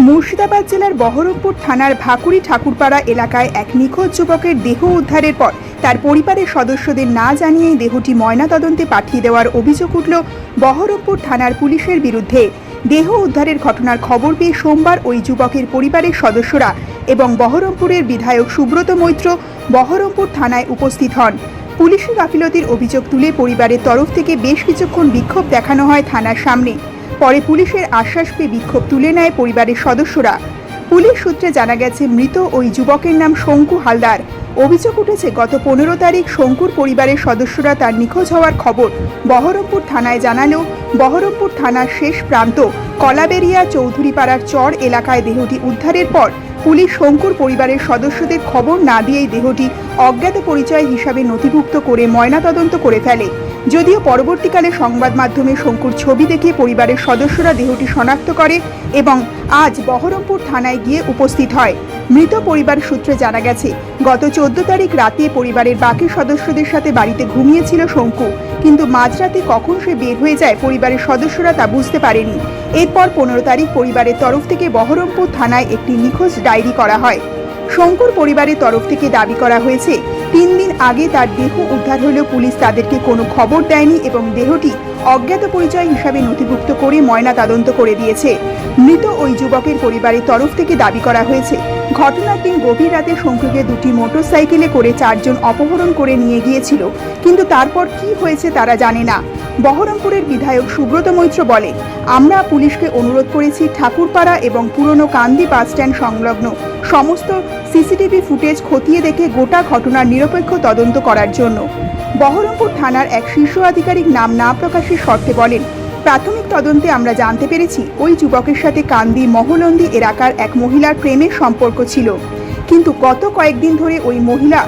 মুর্শিদাবাদ জেলার বহরমপুর থানার ভাকুড়ি ঠাকুরপাড়া এলাকায় এক নিখোঁজ যুবকের দেহ উদ্ধারের পর তার পরিবারের সদস্যদের না জানিয়েই দেহটি ময়নাতদন্তে পাঠিয়ে দেওয়ার অভিযোগ উঠল বহরমপুর থানার পুলিশের বিরুদ্ধে। দেহ উদ্ধারের ঘটনার খবর পেয়ে সোমবার ওই যুবকের পরিবারের সদস্যরা এবং বহরমপুরের বিধায়ক সুব্রত মৈত্র বহরমপুর থানায় উপস্থিত হন। পুলিশি গাফিলতির অভিযোগ তুলে পরিবারের তরফ থেকে বেশ কিছুক্ষণ বিক্ষোভ দেখানো হয় থানার সামনে। পরে পুলিশের আশ্বাস পেয়ে বিক্ষোভ তুলে নেয় পরিবারের সদস্যরা। পুলিশ সূত্রে জানা গেছে, মৃত ওই যুবকের নাম শঙ্কু হালদার। অভিযোগ উঠেছে, গত পনেরো তারিখ শঙ্কুর পরিবারের সদস্যরা তার নিখোঁজ হওয়ার খবর বহরমপুর থানায় জানালেও বহরমপুর থানার শেষ প্রান্ত কলাবেরিয়া চৌধুরীপাড়ার চর এলাকায় দেহটি উদ্ধারের পর পুলিশ শঙ্কুর পরিবারের সদস্যদের খবর না দিয়েই দেহটি অজ্ঞাত পরিচয় হিসাবে নথিভুক্ত করে ময়নাতদন্ত করে ফেলে। যদিও পরবর্তীকালে সংবাদ মাধ্যমে শঙ্কুর ছবি দেখে পরিবারের সদস্যরা দেহটি শনাক্ত করে এবং আজ বহরমপুর থানায় গিয়ে উপস্থিত হয়। মৃত পরিবার সূত্রে জানা গেছে, গত চোদ্দ তারিখ রাতে পরিবারের বাকি সদস্যদের সাথে বাড়িতে ঘুমিয়েছিল শঙ্কু, কিন্তু মাঝরাতে কখন সে বের হয়ে যায় পরিবারের সদস্যরা তা বুঝতে পারেনি। এরপর পনেরো তারিখ পরিবারের তরফ থেকে বহরমপুর থানায় একটি নিখোঁজ ডায়েরি করা হয়। শঙ্কুর পরিবারের তরফ থেকে দাবি করা হয়েছে তিন দিন আগে তার দেহ উদ্ধার হলেও পুলিশ তাদেরকে কোনো খবর দেয়নি এবং দেহটি অজ্ঞাত পরিচয় হিসাবে নথিভুক্ত করে ময়না তদন্ত করে দিয়েছে। মৃত ওই যুবকের পরিবারের তরফ থেকে দাবি করা হয়েছে, ঘটনার দিন গভীর রাতে শঙ্কুকে দুটি মোটরসাইকেলে করে চারজন অপহরণ করে নিয়ে গিয়েছিল। কিন্তু তারপর কি হয়েছে তারা জানে না। বহরমপুরের বিধায়ক সুব্রত মৈত্র বলে আমরা পুলিশকে অনুরোধ করেছি ঠাকুরপাড়া এবং পুরনো কান্দি বাসস্ট্যান্ড সংলগ্ন সমস্ত সিসিটিভি ফুটেজ খতিয়ে দেখে গোটা ঘটনার নিরপেক্ষ তদন্ত করার জন্য বহরমপুর থানার এক শীর্ষ আধিকারিক নাম না প্রকাশের শর্তে বলেন, প্রাথমিক তদন্তে আমরা জানতে পেরেছি ওই যুবকের সাথে কান্দি মহলন্দি এলাকার এক মহিলার প্রেমের সম্পর্ক ছিল। কিন্তু গত কয়েকদিন ধরে ওই মহিলা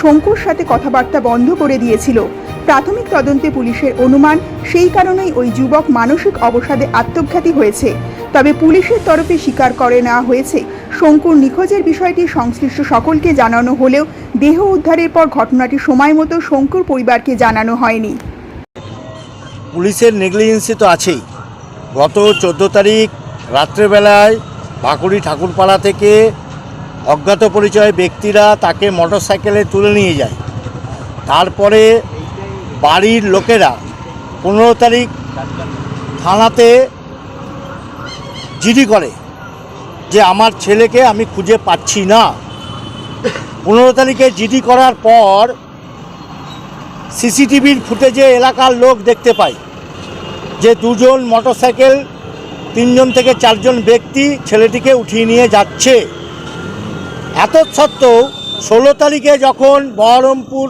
শঙ্কুর সাথে কথাবার্তা বন্ধ করে দিয়েছিল। প্রাথমিক তদন্তে পুলিশের অনুমান, সেই কারণেই ওই যুবক মানসিক অবসাদে আত্মঘাতী হয়েছে। তবে পুলিশের তরফে স্বীকার করে নেওয়া হয়েছে, শঙ্কুর নিখোঁজের বিষয়টি সংশ্লিষ্ট সকলকে জানানো হলেও দেহ উদ্ধারের পর ঘটনাটি সময় মতো শঙ্কুর পরিবারকে জানানো হয়নি। পুলিশের নেগলিজেন্সি তো আছেই। গত চোদ্দ তারিখ রাত্রেবেলায় বাঁকুড়ি ঠাকুরপাড়া থেকে অজ্ঞাত পরিচয় ব্যক্তিরা তাকে মোটরসাইকেলে তুলে নিয়ে যায়। তারপরে বাড়ির লোকেরা পনেরো তারিখ থানাতে জিডি করে যে আমার ছেলেকে আমি খুঁজে পাচ্ছি না। পনেরো তারিখে জিডি করার পর সিসিটিভির ফুটেজে এলাকার লোক দেখতে পায় যে দুজন মোটরসাইকেল, তিনজন থেকে চারজন ব্যক্তি ছেলেটিকে উঠিয়ে নিয়ে যাচ্ছে। এত সত্ত্বেও ষোলো তারিখে যখন বহরমপুর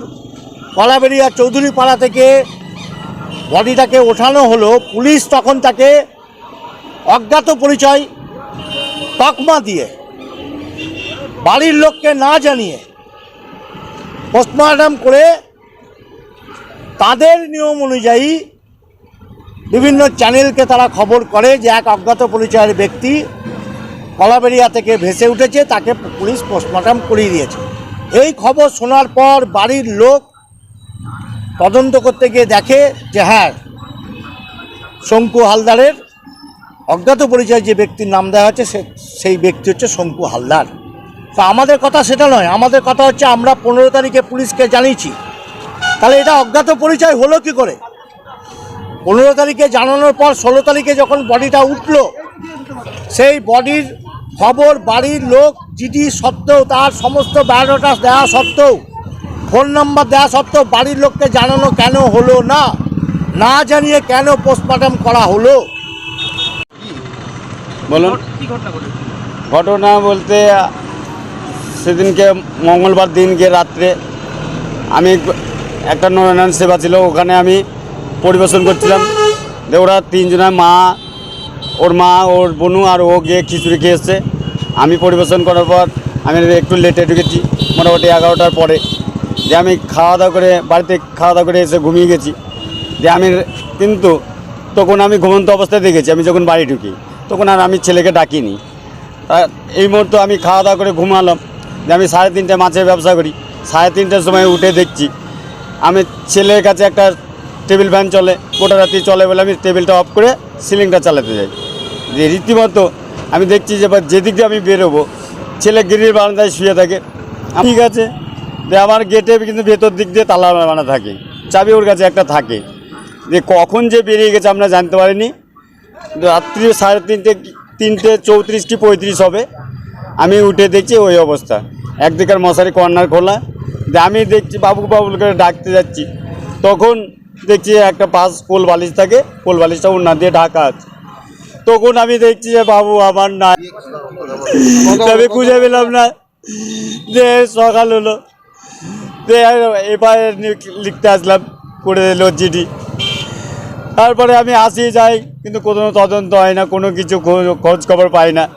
কলাবেরিয়া চৌধুরী পাড়া থেকে বডিটাকে ওঠানো হলো। পুলিশ তখন তাকে অজ্ঞাত পরিচয় তকমা দিয়ে, বাড়ির লোককে না জানিয়ে পোস্টমর্টম করে তাদের নিয়ম অনুযায়ী বিভিন্ন চ্যানেলকে তারা খবর করে যে এক অজ্ঞাত পরিচয়ের ব্যক্তি কলাবেরিয়া থেকে ভেসে উঠেছে, তাকে পুলিশ পোস্টমর্টম করিয়ে দিয়েছে। এই খবর শোনার পর বাড়ির লোক তদন্ত করতে গিয়ে দেখে যে হ্যাঁ শঙ্কু হালদারের অজ্ঞাত পরিচয় যে ব্যক্তির নাম দেওয়া হচ্ছে সেই ব্যক্তি হচ্ছে শঙ্কু হালদার। তো আমাদের কথা সেটা নয়, আমাদের কথা হচ্ছে আমরা পনেরো তারিখে পুলিশকে জানিয়েছি। তাহলে এটা অজ্ঞাত পরিচয় হলো কি করে? পনেরো তারিখে জানানোর পর ষোলো তারিখে যখন বডিটা উঠল, সেই বডির খবর, বাড়ির লোক জিডি সত্ত্বেও, তার সমস্ত বায়োডাটা দেওয়া সত্ত্বেও ফোন নাম্বার দেওয়া সত্ত্বেও বাড়ির লোককে জানানো কেন হলো না? না জানিয়ে কেন পোস্টমর্টম করা হলো? বলুন। ঘটনা বলতে সেদিনকে মঙ্গলবার দিনকে রাত্রে আমি একটা নয়নান সেবা ছিল ওখানে আমি পরিবেশন করছিলাম। ওরা তিনজনা মা ওর মা ওর বোনু আর ও গিয়ে খিচুড়ি খেয়ে এসছে। আমি পরিবেশন করার পর আমি একটু লেটে ঢুকেছি মোটামুটি এগারোটার পরে। যে আমি খাওয়া দাওয়া করে বাড়িতে খাওয়া দাওয়া করে এসে ঘুমিয়ে গেছি। যে আমি কিন্তু তখন আমি ঘুমন্ত অবস্থায় দেখেছি, আমি যখন বাড়ি ঢুকি, তখন আর আমি ছেলেকে ডাকিনি। এই মুহূর্তে আমি খাওয়া দাওয়া করে ঘুমালাম, যে আমি সাড়ে তিনটে মাছের ব্যবসা করি, সাড়ে তিনটের সময় উঠে দেখছি, আমি ছেলের কাছে একটা টেবিল ফ্যান চলে, গোটা রাত্রি চলে বলে আমি টেবিলটা অফ করে সিলিংটা চালাতে যাই। যে রীতিমতো আমি দেখছি যে যেদিক দিয়ে আমি বেরোবো, ছেলে গিরির বারান্দায় শুয়ে থাকে। ঠিক আছে যে আমার গেটে কিন্তু ভেতর দিক দিয়ে তালা বানা থাকে। চাবি ওর কাছে একটা থাকে। যে কখন যে বেরিয়ে গেছে আমরা জানতে পারিনি। রাত্রি সাড়ে তিনটে তিনটে চৌত্রিশ কি পঁয়ত্রিশ হবে। আমি উঠে দেখছি ওই অবস্থা। একদিকের মশারি কর্নার খোলা। যে আমি দেখছি বাবু বাবু করে ডাকতে যাচ্ছি। তখন দেখছি একটা পাশ পোল বালিশ থাকে। পোল বালিশটা ওনার দিয়ে ঢাকা আছে। তখন আমি দেখছি যে বাবু আমার না আমি খুঁজে পেলাম না। যে সকাল হলো। এবার লিখতে আসলাম, করে দিল চিঠি তারপরে আমি আসি, যাই, কিন্তু কোনো তদন্ত হয় না, কোনো কিছু খোঁজ- খবর পাই না।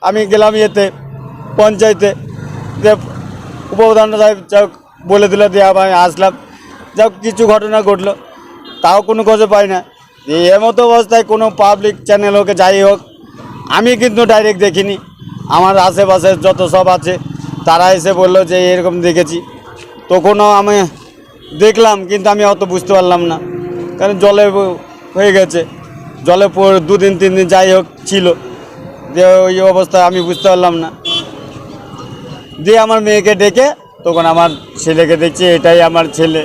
আমি গেলাম ইয়েতে, পঞ্চায়েতে। যে উপপ্রধান সাহেব যাক বলে দিল, দিয়ে আমি আসলাম। যাক কিছু ঘটনা ঘটলো, তাও কোনো খোঁজে পাই না। এমতো অবস্থায় কোনো পাবলিক চ্যানেল হোক, যাই হোক, আমি কিন্তু ডাইরেক্ট দেখিনি। আমার আশেপাশে যত সব আছে তারা এসে বলল যে এরকম দেখেছি। তখনও আমি দেখলাম, কিন্তু আমি অত বুঝতে পারলাম না। কারণ জলে হয়ে গেছে। জলে দুদিন, তিন দিন যাই হোক ছিল। দিয়ে ওই অবস্থা আমি বুঝতে পারলাম না। দিয়ে আমার মেয়েকে ডেকে তখন আমার ছেলেকে দেখছি, এটাই আমার ছেলে।